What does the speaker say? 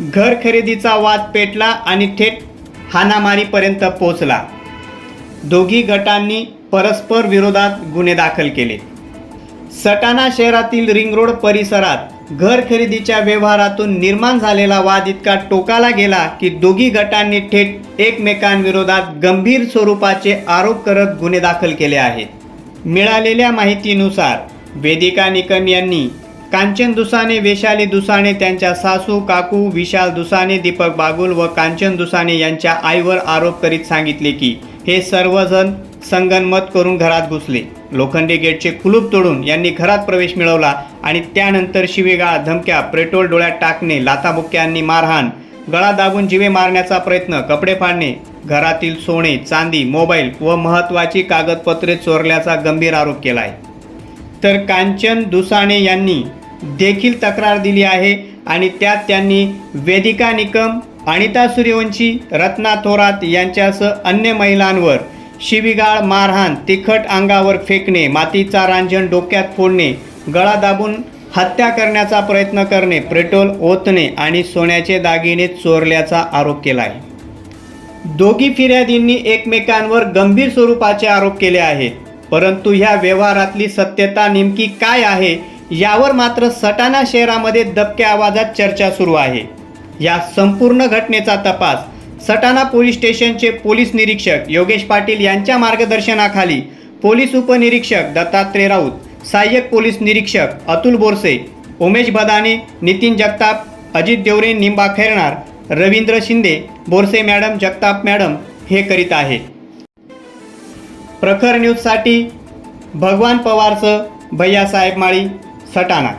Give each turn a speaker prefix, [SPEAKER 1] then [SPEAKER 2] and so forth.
[SPEAKER 1] घर खरेदीचा वाद पेटला आणि थेट हाणामारीपर्यंत पोचला दोघी गटांनी परस्पर विरोधात गुन्हे दाखल केले. सटाणा शहरातील रिंग रोड परिसरात घर खरेदीच्या व्यवहारातून निर्माण झालेला वाद इतका टोकाला गेला की दोघी गटांनी थेट एकमेकांविरोधात गंभीर स्वरूपाचे आरोप करत गुन्हे दाखल केले आहेत. मिळालेल्या माहितीनुसार वेदिका निकम यांनी कांचन दुसाने वेशाली दुसाने त्यांच्या सासू काकू विशाल दुसाने दीपक बागुल व कांचन दुसाने यांच्या आईवर आरोप करीत सांगितले की हे सर्वजण संगनमत करून घरात घुसले. लोखंडी गेटचे कुलूप तोडून यांनी घरात प्रवेश मिळवला आणि त्यानंतर शिवेगाळ धमक्या पेट्रोल डोळ्यात टाकणे लाथाबुक्क्यांनी मारहाण गळा दाबून जिवे मारण्याचा प्रयत्न कपडे फाडणे घरातील सोने चांदी मोबाईल व महत्त्वाची कागदपत्रे चोरल्याचा गंभीर आरोप केला आहे तर कांचन दुसाणे यांनी देखील तक्रार दिली आहे आणि त्यात त्यांनी वेदिका निकम अनिता सूर्यवंशी रत्ना थोरात यांच्यासह अन्य महिलांवर शिवीगाळ मारहाण तिखट अंगावर फेकणे मातीचा रांजण डोक्यात फोडणे गळा दाबून हत्या करण्याचा प्रयत्न करणे पेट्रोल ओतणे आणि सोन्याचे दागिने चोरल्याचा आरोप केला आहे दोघी फिर्यादींनी एकमेकांवर गंभीर स्वरूपाचे आरोप केले आहेत परंतु ह्या व्यवहारातली सत्यता नेमकी काय आहे यावर मात्र सटाणा शहरामध्ये दबक्या आवाजात चर्चा सुरू आहे. या संपूर्ण घटनेचा तपास सटाणा पोलीस स्टेशनचे पोलीस निरीक्षक योगेश पाटील यांच्या मार्गदर्शनाखाली पोलीस उपनिरीक्षक दत्तात्रय राऊत सहाय्यक पोलीस निरीक्षक अतुल बोरसे उमेश बदाने नितीन जगताप अजित देवरे निंबा खेरणार रवींद्र शिंदे बोरसे मॅडम जगताप मॅडम हे करीत आहे. प्रखर न्यूजसाठी भगवान पवारचं भैयासाहेब माळी. सटाणा